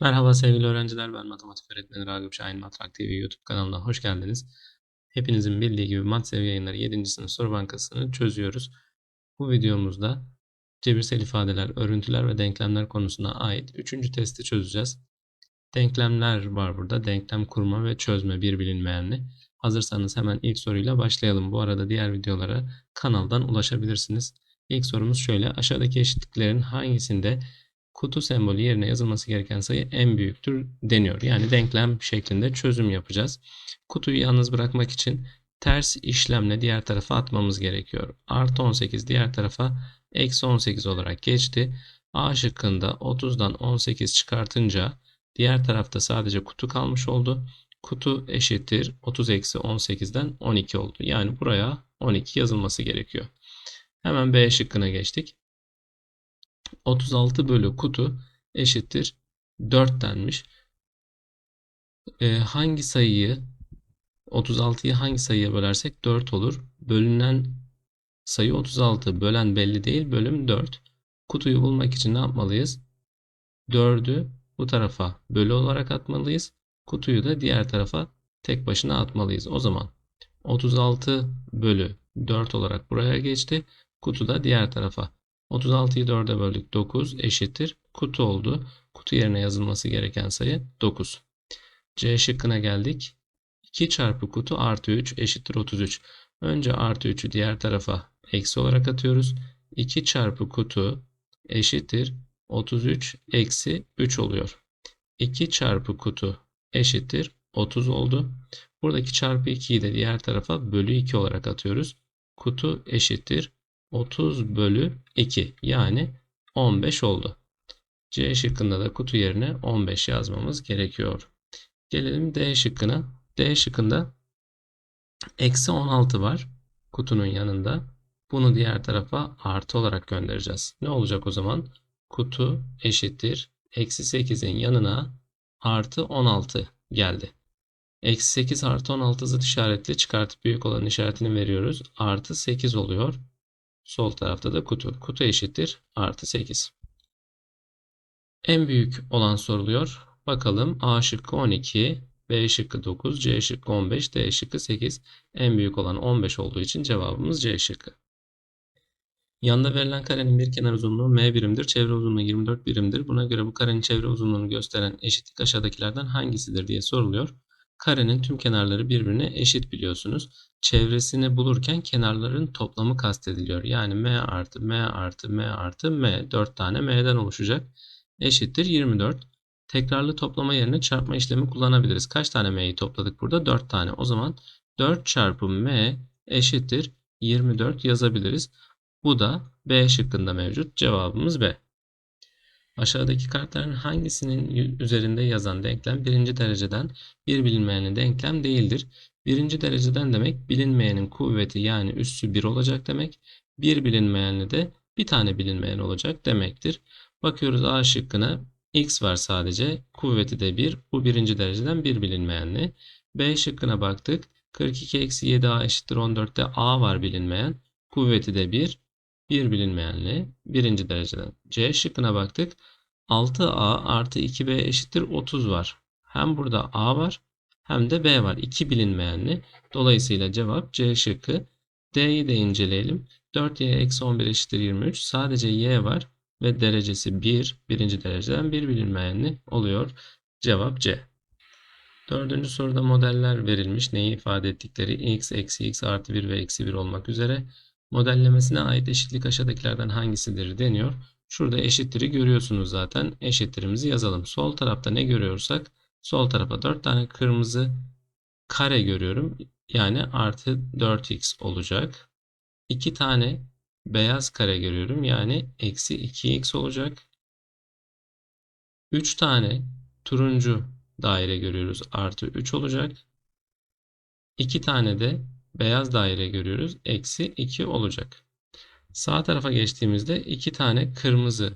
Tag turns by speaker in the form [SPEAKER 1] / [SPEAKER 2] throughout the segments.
[SPEAKER 1] Merhaba sevgili öğrenciler, ben matematik öğretmeni Ragıp Şahin Matrak TV YouTube kanalına hoş geldiniz. Hepinizin bildiği gibi MatSev yayınları 7. sınıf soru bankasını çözüyoruz. Bu videomuzda cebirsel ifadeler, örüntüler ve denklemler konusuna ait 3. testi çözeceğiz. Denklemler var burada. Denklem kurma ve çözme bir bilinmeyenli. Hazırsanız hemen ilk soruyla başlayalım. Bu arada diğer videolara kanaldan ulaşabilirsiniz. İlk sorumuz şöyle. Aşağıdaki eşitliklerin hangisinde kutu sembolü yerine yazılması gereken sayı en büyüktür deniyor. Yani denklem şeklinde çözüm yapacağız. Kutuyu yalnız bırakmak için ters işlemle diğer tarafa atmamız gerekiyor. Artı 18 diğer tarafa eksi 18 olarak geçti. A şıkkında 30'dan 18 çıkartınca diğer tarafta sadece kutu kalmış oldu. Kutu eşittir 30 eksi 18'den 12 oldu. Yani buraya 12 yazılması gerekiyor. Hemen B şıkkına geçtik. 36 bölü kutu eşittir 4 denmiş. Ee, hangi sayıyı 36'yı hangi sayıya bölersek 4 olur. Bölünen sayı 36. Bölen belli değil. Bölüm 4. Kutuyu bulmak için ne yapmalıyız? 4'ü bu tarafa bölü olarak atmalıyız. Kutuyu da diğer tarafa tek başına atmalıyız. O zaman 36 bölü 4 olarak buraya geçti. Kutu da diğer tarafa. 36'yı 4'e böldük. 9 eşittir. Kutu oldu. Kutu yerine yazılması gereken sayı 9. C şıkkına geldik. 2 çarpı kutu artı 3 eşittir 33. Önce artı 3'ü diğer tarafa eksi olarak atıyoruz. 2 çarpı kutu eşittir 33 eksi 3 oluyor. 2 çarpı kutu eşittir 30 oldu. Buradaki çarpı 2'yi de diğer tarafa bölü 2 olarak atıyoruz. Kutu eşittir 30 bölü 2 yani 15 oldu. C şıkkında da kutu yerine 15 yazmamız gerekiyor. Gelelim D şıkkına. D şıkkında eksi 16 var kutunun yanında. Bunu diğer tarafa artı olarak göndereceğiz. Ne olacak o zaman? Kutu eşittir. Eksi 8'in yanına artı 16 geldi. Eksi 8 artı 16 zıt işaretli çıkartıp büyük olan işaretini veriyoruz. Artı 8 oluyor. Sol tarafta da kutu. Kutu eşittir artı 8. En büyük olan soruluyor. Bakalım A şıkkı 12, B şıkkı 9, C şıkkı 15, D şıkkı 8. En büyük olan 15 olduğu için cevabımız C şıkkı. Yanda verilen karenin bir kenar uzunluğu m birimdir. Çevre uzunluğu 24 birimdir. Buna göre bu karenin çevre uzunluğunu gösteren eşitlik aşağıdakilerden hangisidir diye soruluyor. Karenin tüm kenarları birbirine eşit biliyorsunuz. Çevresini bulurken kenarların toplamı kastediliyor. Yani m artı m artı m artı m 4 tane m'den oluşacak. Eşittir 24. Tekrarlı toplama yerine çarpma işlemi kullanabiliriz. Kaç tane m'yi topladık burada? 4 tane. O zaman 4 çarpı m eşittir 24 yazabiliriz. Bu da B şıkkında mevcut. Cevabımız B. Aşağıdaki kartların hangisinin üzerinde yazan denklem birinci dereceden bir bilinmeyenin denklem değildir? Birinci dereceden demek bilinmeyenin kuvveti yani üssü 1 olacak demek. Bir bilinmeyenli de bir tane bilinmeyen olacak demektir. Bakıyoruz A şıkkına x var sadece. Kuvveti de 1. Bu birinci dereceden bir bilinmeyenli. B şıkkına baktık. 42 eksi 7a eşittir 14'te a var bilinmeyen. Kuvveti de 1. Bir bilinmeyenli birinci dereceden. C şıkkına baktık. 6a artı 2b eşittir 30 var. Hem burada a var hem de b var. 2 bilinmeyenli. Dolayısıyla cevap C şıkkı. D'yi de inceleyelim. 4y eksi 11 eşittir 23. Sadece y var ve derecesi 1. Birinci dereceden bir bilinmeyenli oluyor. Cevap C. Dördüncü soruda modeller verilmiş. Neyi ifade ettikleri x, eksi x artı 1 ve eksi 1 olmak üzere. Modellemesine ait eşitlik aşağıdakilerden hangisidir deniyor. Şurada eşittir'i görüyorsunuz zaten. Eşittirimizi yazalım. Sol tarafta ne görüyorsak sol tarafa 4 tane kırmızı kare görüyorum. Yani artı 4x olacak. 2 tane beyaz kare görüyorum. Yani eksi 2x olacak. 3 tane turuncu daire görüyoruz. Artı 3 olacak. 2 tane de beyaz daire görüyoruz. Eksi 2 olacak. Sağ tarafa geçtiğimizde 2 tane kırmızı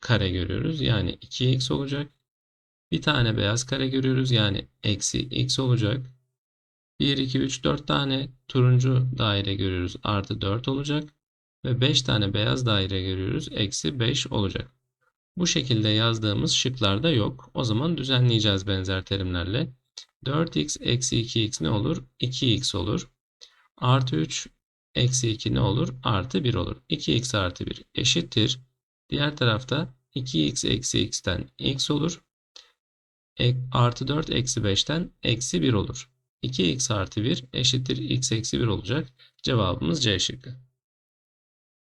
[SPEAKER 1] kare görüyoruz. Yani 2x olacak. Bir tane beyaz kare görüyoruz. Yani eksi x olacak. 1, 2, 3, 4 tane turuncu daire görüyoruz. Artı 4 olacak. Ve 5 tane beyaz daire görüyoruz. Eksi 5 olacak. Bu şekilde yazdığımız şıklarda yok. O zaman düzenleyeceğiz benzer terimlerle. 4x eksi 2x ne olur? 2x olur. Artı 3 eksi 2 ne olur? Artı 1 olur. 2x artı 1 eşittir. Diğer tarafta 2x eksi x'ten x olur. E, artı 4 eksi 5'ten eksi 1 olur. 2x artı 1 eşittir x eksi 1 olacak. Cevabımız C şıkkı.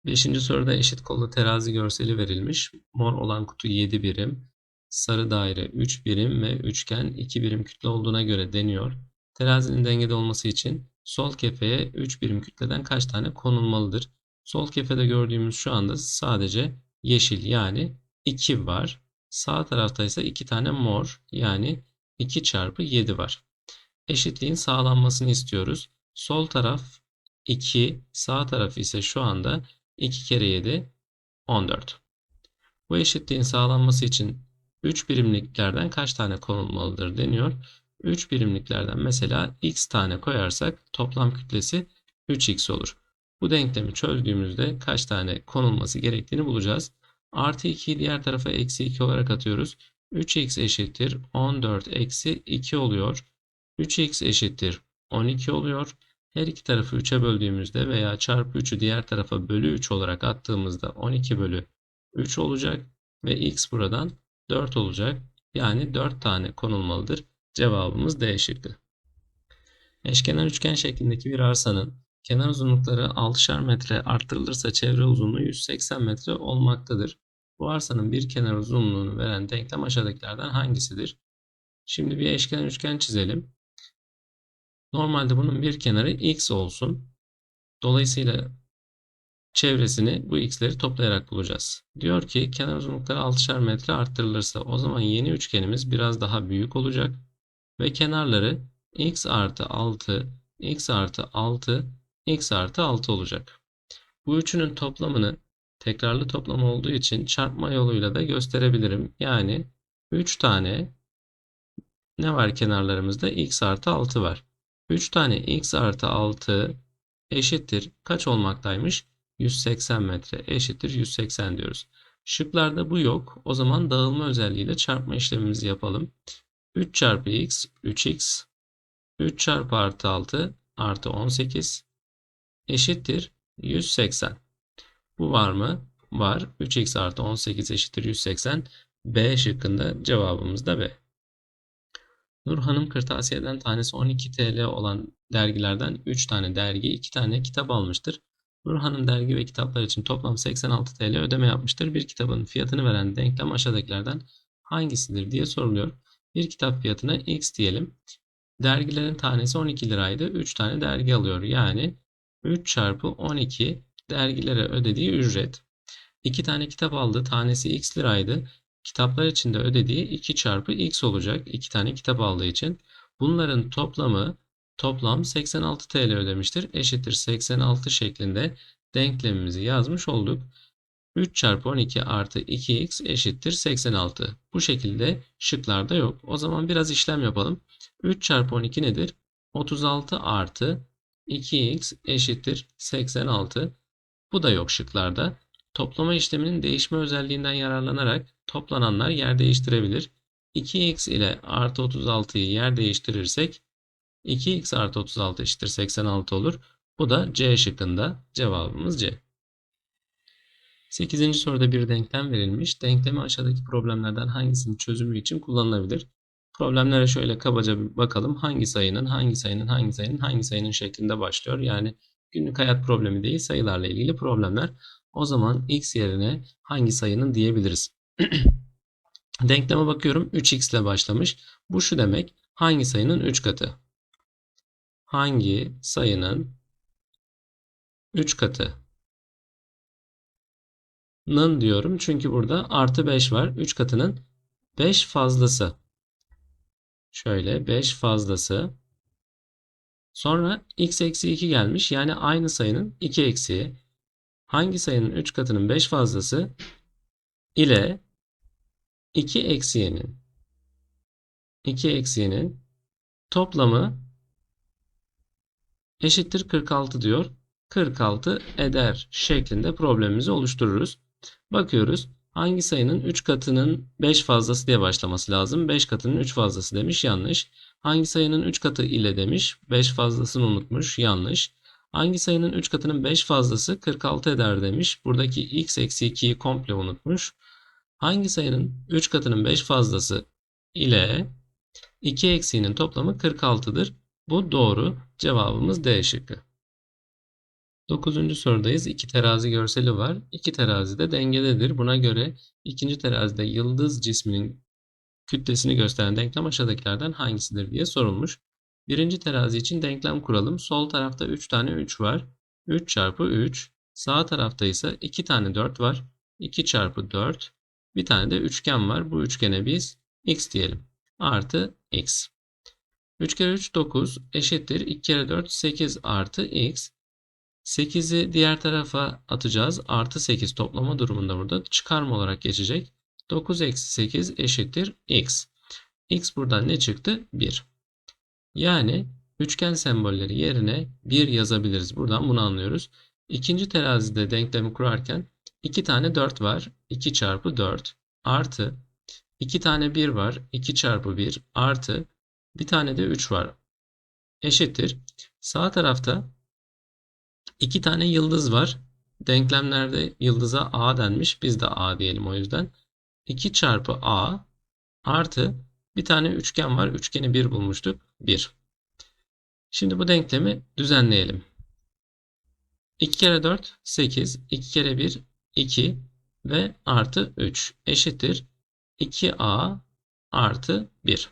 [SPEAKER 1] Beşinci soruda eşit kollu terazi görseli verilmiş. Mor olan kutu 7 birim, sarı daire 3 birim ve üçgen 2 birim kütle olduğuna göre deniyor. Terazinin dengede olması için sol kefeye 3 birim kütleden kaç tane konulmalıdır? Sol kefede gördüğümüz şu anda sadece yeşil yani 2 var. Sağ tarafta ise 2 tane mor yani 2 çarpı 7 var. Eşitliğin sağlanmasını istiyoruz. Sol taraf 2, sağ taraf ise şu anda 2 kere 7 14. Bu eşitliğin sağlanması için 3 birimliklerden kaç tane konulmalıdır deniyor. 3 birimliklerden mesela x tane koyarsak toplam kütlesi 3x olur. Bu denklemi çözdüğümüzde kaç tane konulması gerektiğini bulacağız. Artı 2'yi diğer tarafa eksi 2 olarak atıyoruz. 3x eşittir 14 eksi 2 oluyor. 3x eşittir 12 oluyor. Her iki tarafı 3'e böldüğümüzde veya çarpı 3'ü diğer tarafa bölü 3 olarak attığımızda 12 bölü 3 olacak. Ve x buradan 4 olacak. Yani 4 tane konulmalıdır. Cevabımız D şıkkı. Eşkenar üçgen şeklindeki bir arsanın kenar uzunlukları 6'şar metre arttırılırsa çevre uzunluğu 180 metre olmaktadır. Bu arsanın bir kenar uzunluğunu veren denklem aşağıdakilerden hangisidir? Şimdi bir eşkenar üçgen çizelim. Normalde bunun bir kenarı x olsun. Dolayısıyla çevresini bu x'leri toplayarak bulacağız. Diyor ki kenar uzunlukları 6'şar metre arttırılırsa o zaman yeni üçgenimiz biraz daha büyük olacak. Ve kenarları x artı 6, x artı 6, x artı 6 olacak. Bu üçünün toplamını tekrarlı toplam olduğu için çarpma yoluyla da gösterebilirim. Yani 3 tane ne var kenarlarımızda? x artı 6 var. 3 tane x artı 6 eşittir. Kaç olmaktaymış? 180 metre eşittir 180 diyoruz. Şıklarda bu yok. O zaman dağılma özelliğiyle çarpma işlemimizi yapalım. 3 çarpı x 3x 3 çarpı artı 6 artı 18 eşittir 180. Bu var mı? Var. 3x artı 18 eşittir 180. B şıkkında cevabımız da B. Nur Hanım kırtasiyeden tanesi 12 TL olan dergilerden 3 tane dergi, 2 tane kitap almıştır. Nur Hanım dergi ve kitaplar için toplam 86 TL ödeme yapmıştır. Bir kitabın fiyatını veren denklem aşağıdakilerden hangisidir diye soruluyor. Bir kitap fiyatına X diyelim. Dergilerin tanesi 12 liraydı. 3 tane dergi alıyor. Yani 3 çarpı 12 dergilere ödediği ücret. 2 tane kitap aldı. Tanesi X liraydı. Kitaplar için de ödediği 2 çarpı X olacak. 2 tane kitap aldığı için. Bunların toplamı toplam 86 TL ödemiştir. Eşittir 86 şeklinde denklemimizi yazmış olduk. 3 çarpı 12 artı 2x eşittir 86. Bu şekilde şıklarda yok. O zaman biraz işlem yapalım. 3 çarpı 12 nedir? 36 artı 2x eşittir 86. Bu da yok şıklarda. Toplama işleminin değişme özelliğinden yararlanarak toplananlar yer değiştirebilir. 2x ile artı 36'yı yer değiştirirsek 2x artı 36 eşittir 86 olur. Bu da C şıkkında cevabımız C. 8. soruda bir denklem verilmiş. Denklemi aşağıdaki problemlerden hangisinin çözümü için kullanılabilir? Problemlere şöyle kabaca bir bakalım. Hangi sayının, hangi sayının, hangi sayının, hangi sayının şeklinde başlıyor. Yani günlük hayat problemi değil, sayılarla ilgili problemler. O zaman x yerine hangi sayının diyebiliriz. Denkleme bakıyorum. 3x ile başlamış. Bu şu demek. Hangi sayının 3 katı? Hangi sayının 3 katı? Nın diyorum. Çünkü burada artı 5 var. 3 katının 5 fazlası. Şöyle 5 fazlası. Sonra x eksi 2 gelmiş. Yani aynı sayının 2 eksiği. Hangi sayının 3 katının 5 fazlası ile 2 eksiğinin 2 eksiğinin toplamı eşittir 46 diyor. 46 eder şeklinde problemimizi oluştururuz. Bakıyoruz. Hangi sayının 3 katının 5 fazlası diye başlaması lazım. 5 katının 3 fazlası demiş yanlış. Hangi sayının 3 katı ile demiş. 5 fazlasını unutmuş yanlış. Hangi sayının 3 katının 5 fazlası 46 eder demiş. Buradaki x eksi 2'yi komple unutmuş. Hangi sayının 3 katının 5 fazlası ile 2 eksiğinin toplamı 46'dır. Bu doğru. Cevabımız D şıkkı. 9. sorudayız. İki terazi görseli var. İki terazi de dengededir. Buna göre ikinci terazide yıldız cisminin kütlesini gösteren denklem aşağıdakilerden hangisidir diye sorulmuş. Birinci terazi için denklem kuralım. Sol tarafta 3 tane 3 var. 3 çarpı 3. Sağ tarafta ise 2 tane 4 var. 2 çarpı 4. Bir tane de üçgen var. Bu üçgene biz x diyelim. Artı x. 3 kere 3 9 eşittir. 2 kere 4 8 artı x. 8'i diğer tarafa atacağız. Artı 8 toplama durumunda burada çıkarma olarak geçecek. 9 eksi 8 eşittir x. x buradan ne çıktı? 1. Yani üçgen sembolleri yerine 1 yazabiliriz. Buradan bunu anlıyoruz. İkinci terazide denklemi kurarken 2 tane 4 var. 2 çarpı 4 artı 2 tane 1 var. 2 çarpı 1 artı bir tane de 3 var. Eşittir. Sağ tarafta 2 tane yıldız var. Denklemlerde yıldıza A denmiş. Biz de A diyelim o yüzden. 2 çarpı A artı bir tane üçgen var. Üçgeni 1 bulmuştuk. 1. Şimdi bu denklemi düzenleyelim. 2 kere 4 8. 2 kere 1 2 ve artı 3 eşittir 2a artı 1.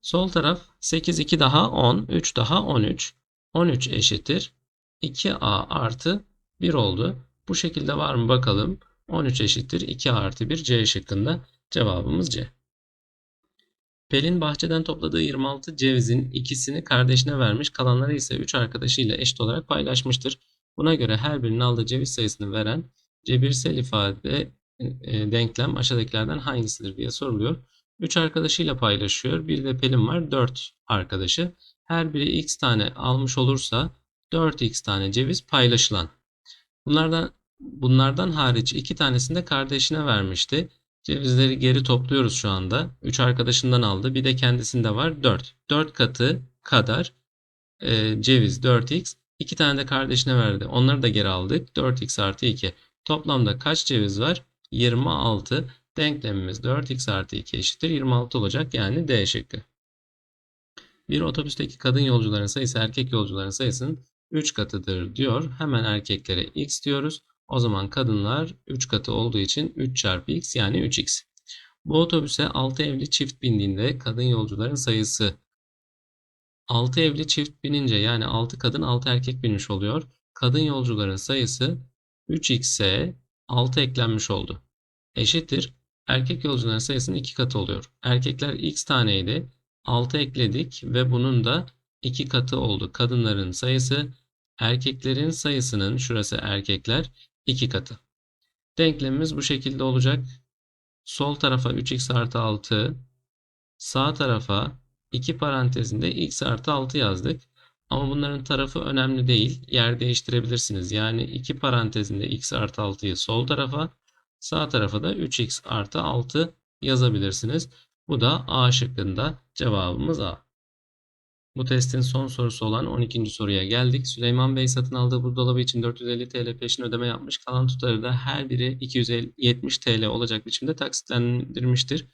[SPEAKER 1] Sol taraf 8 2 daha 10 3 daha 13 13 eşittir 2a artı 1 oldu. Bu şekilde var mı bakalım. 13 eşittir 2 artı 1 C şıkkında cevabımız C. Pelin bahçeden topladığı 26 cevizin ikisini kardeşine vermiş, kalanları ise 3 arkadaşıyla eşit olarak paylaşmıştır. Buna göre her birinin aldığı ceviz sayısını veren cebirsel ifade e, denklem aşağıdakilerden hangisidir diye soruluyor. 3 arkadaşıyla paylaşıyor. Bir de Pelin var 4 arkadaşı. Her biri x tane almış olursa 4x tane ceviz paylaşılan. Bunlardan bunlardan hariç iki tanesini de kardeşine vermişti. Cevizleri geri topluyoruz şu anda. 3 arkadaşından aldı. Bir de kendisinde var 4. 4 katı kadar e, ceviz 4x. 2 tane de kardeşine verdi. Onları da geri aldık. 4x artı 2. Toplamda kaç ceviz var? 26. Denklemimiz 4x artı 2 eşittir 26 olacak. Yani D şıkkı. Bir otobüsteki kadın yolcuların sayısı erkek yolcuların sayısının 3 katıdır diyor. Hemen erkeklere x diyoruz. O zaman kadınlar 3 katı olduğu için 3 çarpı x yani 3x. Bu otobüse 6 evli çift bindiğinde kadın yolcuların sayısı 6 evli çift binince yani 6 kadın 6 erkek binmiş oluyor. Kadın yolcuların sayısı 3x'e 6 eklenmiş oldu. Eşittir. Erkek yolcuların sayısının 2 katı oluyor. Erkekler x taneydi. 6 ekledik ve bunun da 2 katı oldu. Kadınların sayısı erkeklerin sayısının şurası erkekler 2 katı. Denklemimiz bu şekilde olacak. Sol tarafa 3x artı 6, sağ tarafa 2 parantezinde x artı 6 yazdık. Ama bunların tarafı önemli değil. Yer değiştirebilirsiniz. Yani 2 parantezinde x artı 6'yı sol tarafa, sağ tarafa da 3x artı 6 yazabilirsiniz. Bu da A şıkkında cevabımız A. Bu testin son sorusu olan 12. soruya geldik. Süleyman Bey satın aldığı buzdolabı için 450 TL peşin ödeme yapmış. Kalan tutarı da her biri 270 TL olacak biçimde taksitlendirmiştir.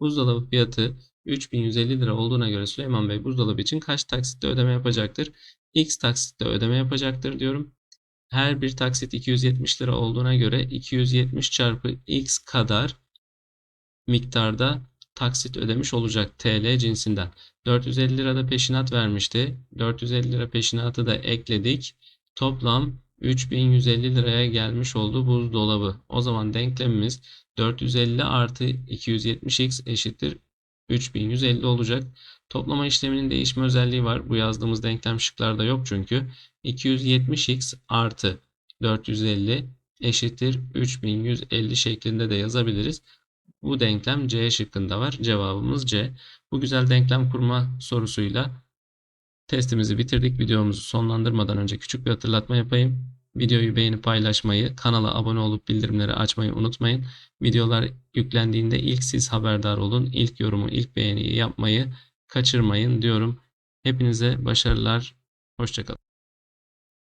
[SPEAKER 1] Buzdolabı fiyatı 3150 lira olduğuna göre Süleyman Bey buzdolabı için kaç taksitte ödeme yapacaktır? X taksitte ödeme yapacaktır diyorum. Her bir taksit 270 lira olduğuna göre 270 çarpı X kadar miktarda taksit ödemiş olacak TL cinsinden. 450 lirada peşinat vermişti. 450 lira peşinatı da ekledik. Toplam 3150 liraya gelmiş oldu buzdolabı. O zaman denklemimiz 450 artı 270x eşittir 3150 olacak. Toplama işleminin değişme özelliği var. Bu yazdığımız denklem şıklarda yok çünkü. 270x artı 450 eşittir 3150 şeklinde de yazabiliriz. Bu denklem C şıkkında var. Cevabımız C. Bu güzel denklem kurma sorusuyla testimizi bitirdik. Videomuzu sonlandırmadan önce küçük bir hatırlatma yapayım. Videoyu beğenip paylaşmayı, kanala abone olup bildirimleri açmayı unutmayın. Videolar yüklendiğinde ilk siz haberdar olun. İlk yorumu, ilk beğeniyi yapmayı kaçırmayın diyorum. Hepinize başarılar. Hoşçakalın.